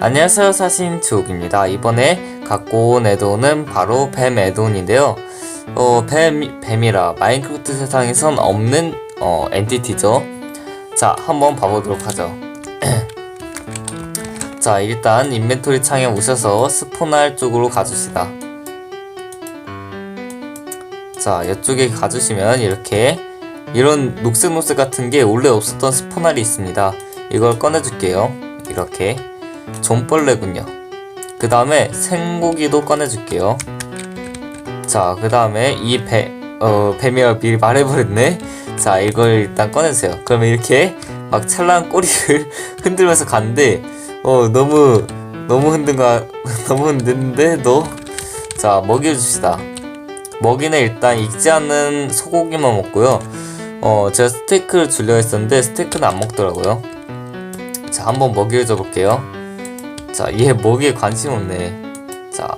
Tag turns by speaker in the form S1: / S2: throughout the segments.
S1: 안녕하세요 사신주옥입니다. 이번에 갖고 온 애돈은 바로 뱀 애돈인데요. 어, 뱀, 뱀이라 마인크래프트 세상에선 없는 어, 엔티티죠. 자 한번 봐보도록 하죠. 자 일단 인벤토리 창에 오셔서 스폰할 쪽으로 가주시다 자 이쪽에 가주시면 이렇게 이런 녹색녹색 같은 게 원래 없었던 스폰알이 있습니다 이걸 꺼내줄게요 이렇게 존벌레군요. 그 다음에 생고기도 꺼내줄게요. 자, 그 다음에 이 배, 어, 뱀이라 미리 말해버렸네. 자, 이걸 일단 꺼내주세요. 그러면 이렇게 막 찰랑한 꼬리를 흔들면서 가는데, 어, 너무, 너무 흔든가, 너무 흔드는데, 너? 자, 먹여줍시다. 먹이는 일단 익지 않은 소고기만 먹고요. 어, 제가 스테이크를 주려 했었는데, 스테이크는 안 먹더라고요. 자, 한번 먹여줘 볼게요. 자, 얘 먹이에 관심 없네. 자,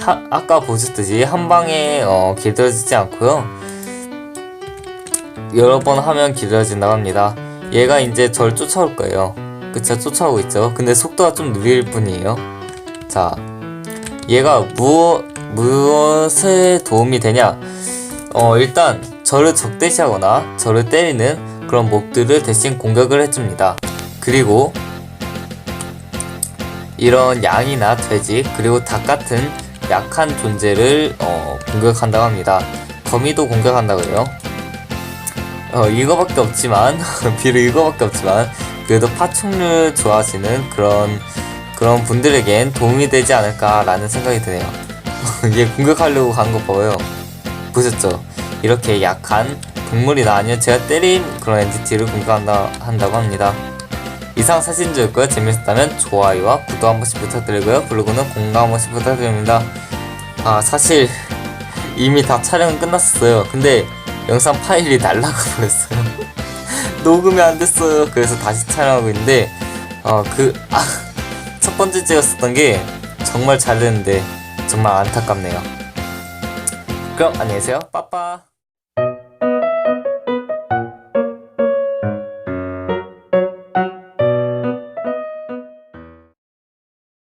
S1: 하, 아까 보셨듯이 한 방에 어, 길들여지지 않고요. 여러 번 하면 길들여진다고 합니다. 얘가 이제 절 쫓아올 거예요. 그쵸, 쫓아오고 있죠. 근데 속도가 좀 느릴 뿐이에요. 자, 얘가 무엇, 무엇에 도움이 되냐? 어, 일단 저를 적대시하거나 저를 때리는 그런 몹들을 대신 공격을 해줍니다. 그리고 이런 양이나 돼지 그리고 닭 같은 약한 존재를 어, 공격한다고 합니다. 거미도 공격한다고 해요. 어, 이거밖에 없지만 비록 이거밖에 없지만 그래도 파충류 좋아하시는 그런 그런 분들에겐 도움이 되지 않을까라는 생각이 드네요. 얘 공격하려고 간 거 봐요. 보셨죠? 이렇게 약한 동물이나 아니면 제가 때린 그런 엔티티를 공격한다 한다고 합니다. 이상 사진주였고요. 재밌었다면 좋아요와 구독 한 번씩 부탁드리고요. 블로그는 공감 한 번씩 부탁드립니다. 아 사실 이미 다 촬영은 끝났었어요. 근데 영상 파일이 날라가 버렸어요. 녹음이 안 됐어요. 그래서 다시 촬영하고 있는데 어그첫 번째 찍었었던 게 정말 잘 됐는데 정말 안타깝네요. 그럼 안녕히 계세요. 빠빠.